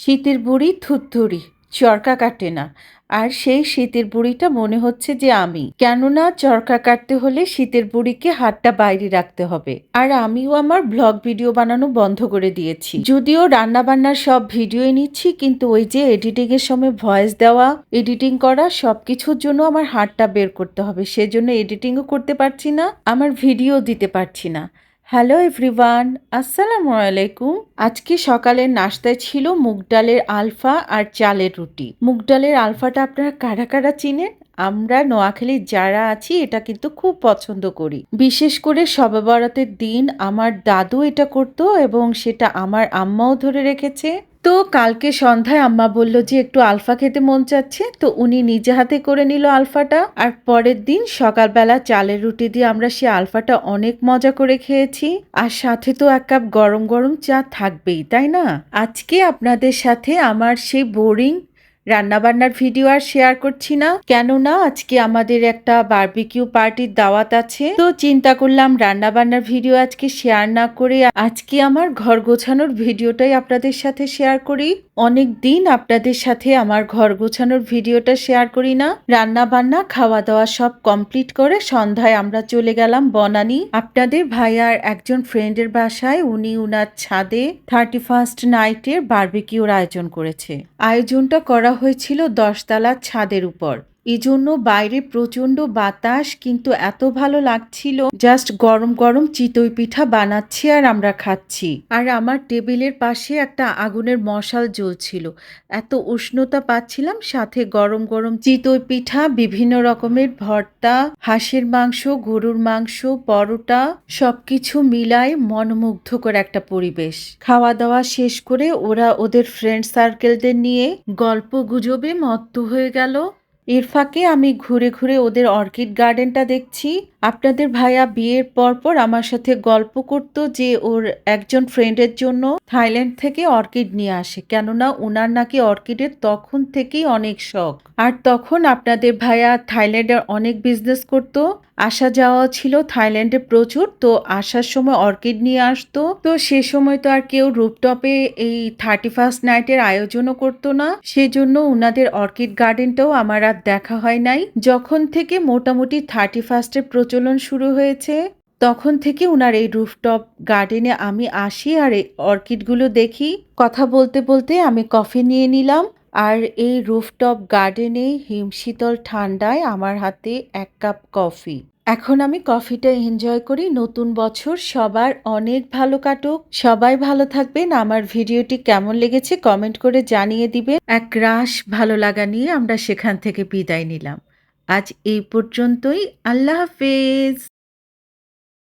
শীতের বুড়ি থুতথুরি, চরকা কাটে না। আর সেই শীতের বুড়িটা মনে হচ্ছে যে আমি। কেননা চরকা কাটতে হলে শীতের বুড়িকে হাতটা বাইরে রাখতে হবে। আর আমিও আমার ব্লগ ভিডিও বানানো বন্ধ করে দিয়েছি। যদিও রান্না বান্নার সব ভিডিওই নিচ্ছি, কিন্তু ওই যে এডিটিং এর সময় ভয়েস দেওয়া, এডিটিং করা, সবকিছুর জন্য আমার হাতটা বের করতে হবে। সেজন্য এডিটিংও করতে পারছি না, আমার ভিডিও দিতে পারছি না। হ্যালো এভরিওয়ান আসসালামু আলাইকুম আজকে সকালের নাস্তায় ছিল মুগ ডালের আলফা আর চালের রুটি। মুগ ডালের আলফাটা আপনারা কারা কারা চিনেন? আমরা নোয়াখালীর যারা আছি, এটা কিন্তু খুব পছন্দ করি। বিশেষ করে সবে বরাতের দিন আমার দাদু এটা করতো এবং সেটা আমার আম্মাও ধরে রেখেছে। তো কালকে সন্ধ্যায় আম্মা বলল যে একটু আলফা খেতে মন চাচ্ছে, তো উনি নিজে হাতে করে নিল আলফাটা। আর পরের দিন সকালবেলা চালের রুটি দিয়ে আমরা সে আলফাটা অনেক মজা করে খেয়েছি। আর সাথে তো এক কাপ গরম গরম চা থাকবেই, তাই না? আজকে আপনাদের সাথে আমার সেই বোরিং রান্নাবান্নার ভিডিও আর শেয়ার করছি না। কেননা, আজকে আমাদের একটা বার্বিকিউ পার্টির দাওয়াত আছে। তো চিন্তা করলাম রান্নাবান্নার ভিডিও আজকে শেয়ার না করে আজকে আমার ঘর গোছানোর ভিডিওটাই আপনাদের সাথে শেয়ার করি। অনেক দিন আপনাদের সাথে আমার ঘর গোছানোর ভিডিওটা শেয়ার করি না। রান্না বান্না খাওয়া দাওয়া সব কমপ্লিট করে সন্ধ্যায় আমরা চলে গেলাম বনানি। আপনাদের ভাইয়ার একজন ফ্রেন্ডের বাসায়, উনি উনার ছাদে থার্টি ফার্স্ট নাইটের বারবিকিউর আয়োজন করেছে। আয়োজনটা করা হয়েছিল দশতলার ছাদের উপর। এজন্য বাইরে প্রচণ্ড বাতাস, কিন্তু এত ভালো লাগছিল। জাস্ট গরম গরম চিতই পিঠা বানাচ্ছি আর আমরা খাচ্ছি। আর আমার টেবিলের পাশে একটা আগুনের মশাল জ্বলছিল। এত উষ্ণতা পাচ্ছিলাম, সাথে গরম গরম চিতই পিঠা, বিভিন্ন রকমের ভর্তা, হাঁসের মাংস, গরুর মাংস, পরোটা, সবকিছু মিলায় মনোমুগ্ধকর একটা পরিবেশ। খাওয়া দাওয়া শেষ করে ওরা ওদের ফ্রেন্ড সার্কেলদের নিয়ে গল্প গুজবে মত্ত হয়ে গেল। এর ফাঁকে আমি ঘুরে ঘুরে ওদের অর্কিড গার্ডেনটা দেখছি। আপনাদের ভাইয়া বিয়ের পর পর আমার সাথে গল্প করত যে ওর একজন ফ্রেন্ডের জন্য থাইল্যান্ড থেকে অর্কিড নিয়ে আসে। কেননা ওনার নাকি অর্কিডের তখন থেকেই অনেক শখ। আর তখন আপনাদের ভাইয়া থাইল্যান্ডের অনেক বিজনেস করত। আসা যাওয়া ছিল থাইল্যান্ডে প্রচুর, তো আসার সময় অর্কিড নিয়ে আসতো। তো সে সময় তো আর কেউ রুপটপে এই থার্টি ফার্স্ট নাইটের আয়োজনও করতো না। সেজন্য ওনাদের অর্কিড গার্ডেনটাও আমার আর দেখা হয় নাই। যখন থেকে মোটামুটি থার্টি ফার্স্টের প্রচলন শুরু হয়েছে, তখন থেকে ওনার এই রুফটপ গার্ডেনে আমি আসি আর এই অর্কিডগুলো দেখি। কথা বলতে বলতে আমি কফি নিয়ে নিলাম। আর এই রুফটপ গার্ডেনে হিমশীতল ঠান্ডায় আমার হাতে এক কাপ কফি এখন আমি কফিটা এনজয় করি। নতুন বছর, সবার অনেক ভালো কাটুক। সবাই ভালো থাকবেন। আমার ভিডিওটি কেমন লেগেছে কমেন্ট করে জানিয়ে দিবেন। এক রাশ ভালো লাগা নিয়ে আমরা সেখান থেকে বিদায় নিলাম। আজ এই পর্যন্তই। আল্লাহ হাফেজ!